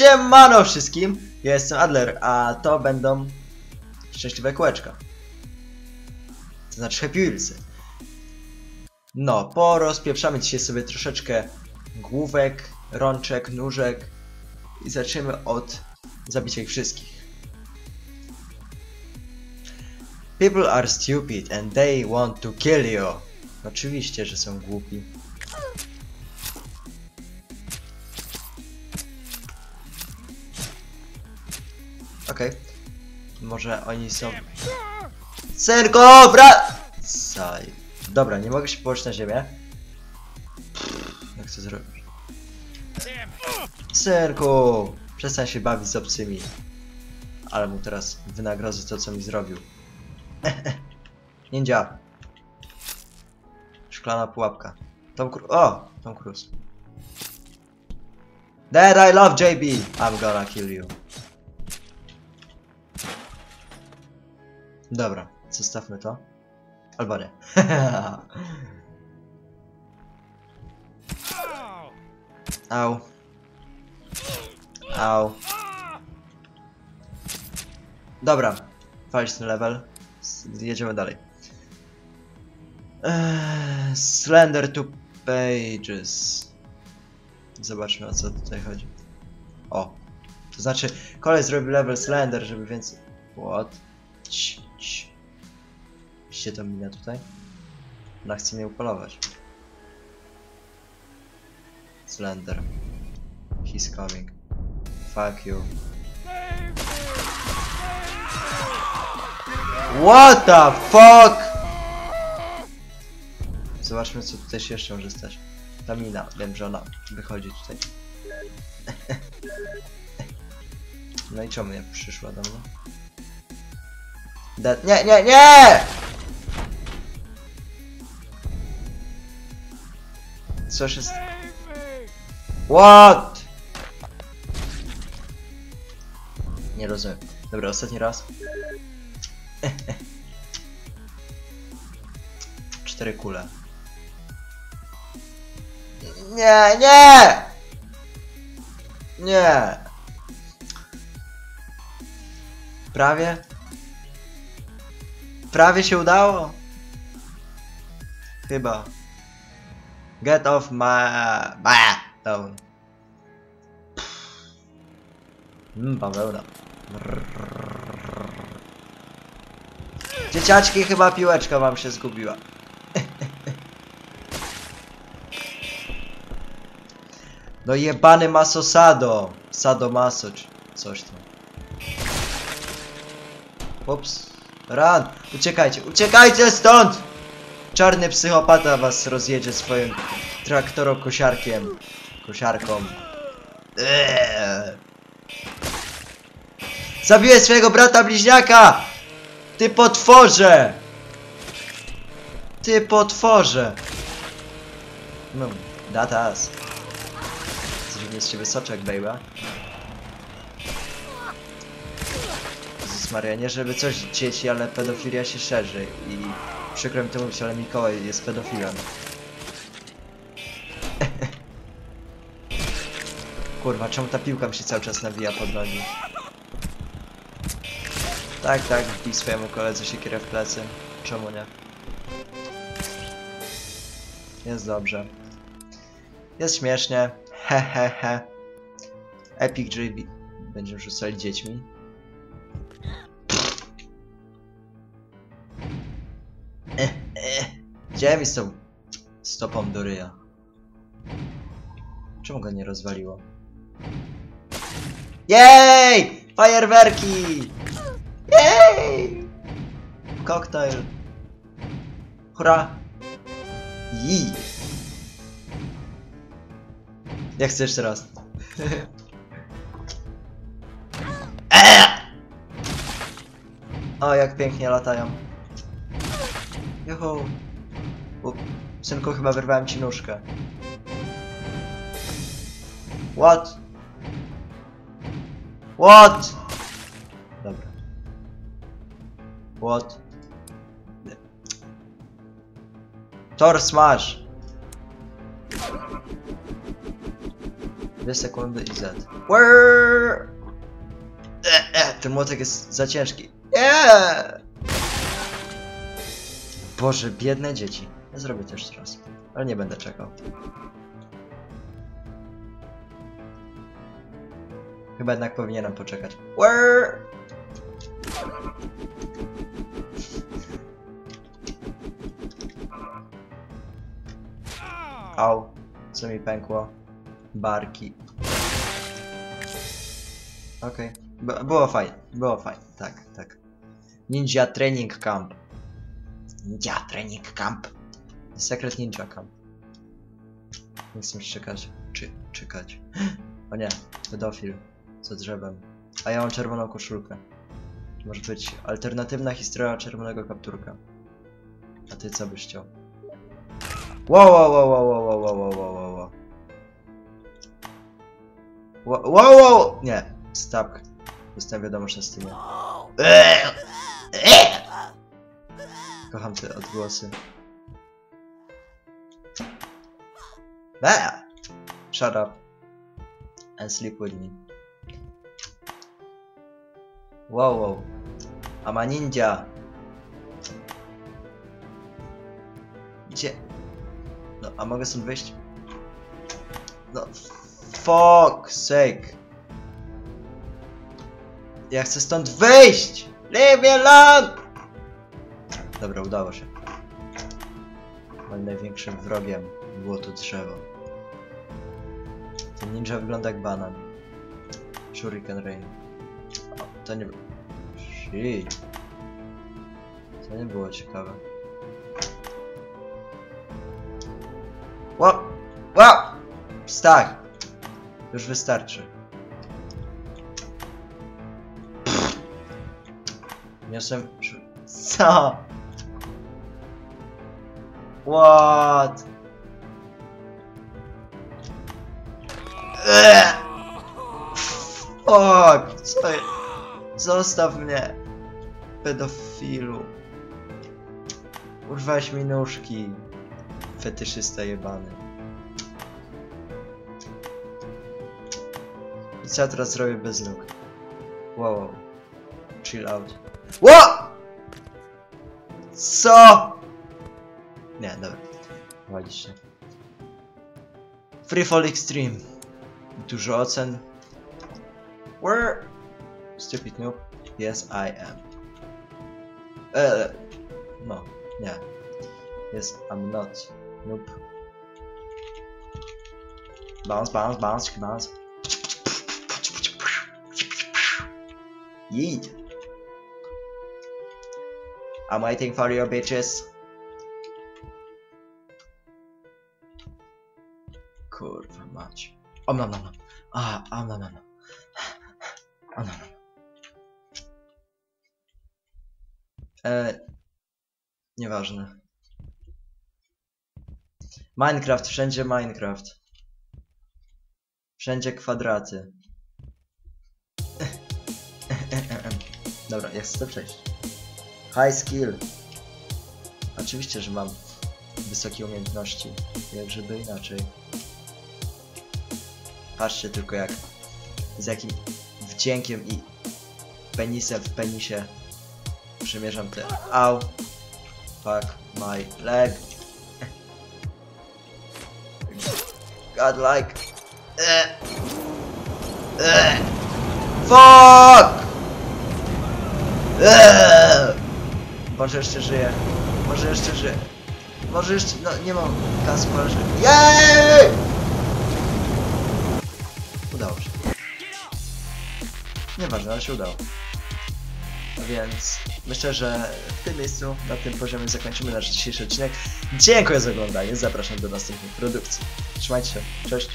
Siemano wszystkim, ja jestem Adler, a to będą szczęśliwe kółeczka. To znaczy Happy Wheelsy. No, porozpieprzamy dzisiaj sobie troszeczkę główek, rączek, nóżek i zaczniemy od zabicia ich wszystkich. People are stupid and they want to kill you. Oczywiście, że są głupi. Okej. Może oni są... Synko, wracaj! Dobra, nie mogę się położyć na ziemię. Jak to zrobić? Synku! Przestań się bawić z obcymi. Ale mu teraz wynagrodzę to, co mi zrobił. Ninja. Szklana pułapka. Tom Cruise. O! Tom Cruise. Dad, I love JB! I'm gonna kill you. Dobra, zostawmy to. Albo nie. Au. Au. Dobra, ten level. Jedziemy dalej. Eee, Slender to pages. Zobaczmy o co tutaj chodzi. O. To znaczy, kolej zrobił level Slender, żeby więcej... What? Cii, cii. Widzicie to minę tutaj? Ona chce mnie upolować. Slender. He's coming. Fuck you. What the fuck? Zobaczmy co tutaj się jeszcze może stać. Ta mina, wiem, że ona wychodzi tutaj. No i czemu nie przyszła do mnie? Dead. Nie, nie, nie! Coś jest... What? Nie rozumiem. Dobra, ostatni raz. Cztery kule. Nie, nie! Nie! Prawie? Prawie się udało? Chyba. Get off my... Bah! Down. Mmm, bawełna. Dzieciaczki, chyba piłeczka wam się zgubiła. No jebany maso sado. Sado maso, czy coś tam. Ups. Run! Uciekajcie, uciekajcie stąd! Czarny psychopata was rozjedzie swoim traktorokosiarkiem. Kosiarką. Eee. Zabiłeś swojego brata bliźniaka! Ty potworze! Ty potworze! No, datas. Zrobię z ciebie soczek, baby. Maria, nie żeby coś dzieci, ale pedofilia się szerzy i przykro mi to mówić, ale Mikołaj jest pedofilem. Kurwa, czemu ta piłka mi się cały czas nawija pod nogi? Tak, tak, wbij swojemu koledze siekierę w plecy. Czemu nie? Jest dobrze. Jest śmiesznie. He he he. Epic JB. Będziemy rzucali dziećmi. Gdzie mi z tą stopą do ryja? Czemu go nie rozwaliło? Jej! Fajerwerki! Jej! Koktajl. Hurra! Ji! Ja chcę jeszcze raz. O, jak pięknie latają. Juhu. U, synku, chyba wyrwałem ci nóżkę. What? What? Dobra. What? Tor smash! 2 sekundy i Z. Where? E, ten młotek jest za ciężki. Nie! Boże, biedne dzieci. Zrobię to jeszcze raz. Ale nie będę czekał. Chyba jednak powinienem poczekać. Where? Au, co mi pękło? Barki. Okej, By- było fajnie, było fajnie, tak, tak. Ninja Training Camp. Ninja Training Camp. Secret Ninja Camp. Nie chcę czekać, czy, czekać. O nie, pedofil, za drzewem. A ja mam czerwoną koszulkę. Może być alternatywna historia czerwonego kapturka. A ty co byś chciał? Wow, wow, wow, wow, wow, wow, wow, wow, wow, wow. Wow, wow! Nie, stop. Dostałem wiadomość na! Kocham te odgłosy. Eee! Shut up. And sleep with me. Wow, wow. I'm a ninja. Gdzie? No, a mogę stąd wyjść? No, fuck sake. Ja chcę stąd wyjść! Leave me alone! Dobra, udało się. Moim największym wrogiem było to drzewo. Ten ninja wygląda jak banan. Shuriken Rain. O, to nie... Shit. To nie było ciekawe. Łap! Łap! Stach! Już wystarczy. Niosłem... Co? What? Eee! Fuck! Co. Zostaw mnie! Pedofilu. Urwałeś mi nóżki. Fetyszysta jebany. I co ja teraz zrobię bez nóg? Wow. Chill out. Ło! Co? Nie, dobra. Walić się. Free Fall Extreme. Dużo ocen. Where? Stupid noob. Yes, I am. Uh, no, Yeah. Yes, I'm not. Nope. Bounce, bounce, bounce, bounce. Yeet. I'm waiting for you, bitches. Kurwa mać. Om no, no, nom. A, om nom nom nom. Om nom nom. E, nieważne. Minecraft, wszędzie Minecraft. Wszędzie kwadraty. Dobra, jak chcę przejść. High skill. Oczywiście, że mam wysokie umiejętności. Jak żeby inaczej. Patrzcie tylko jak z jakim wdziękiem i penisem w penisie przymierzam te. Au! Fuck my leg. Godlike. Eh. Eh. Fuck! Eh. Może jeszcze żyje. Może jeszcze żyje. Może jeszcze. No nie mam kasku, ale. Jej! Nieważne, ale się udało. Więc myślę, że w tym miejscu, na tym poziomie zakończymy nasz dzisiejszy odcinek. Dziękuję za oglądanie, zapraszam do następnych produkcji. Trzymajcie się, cześć.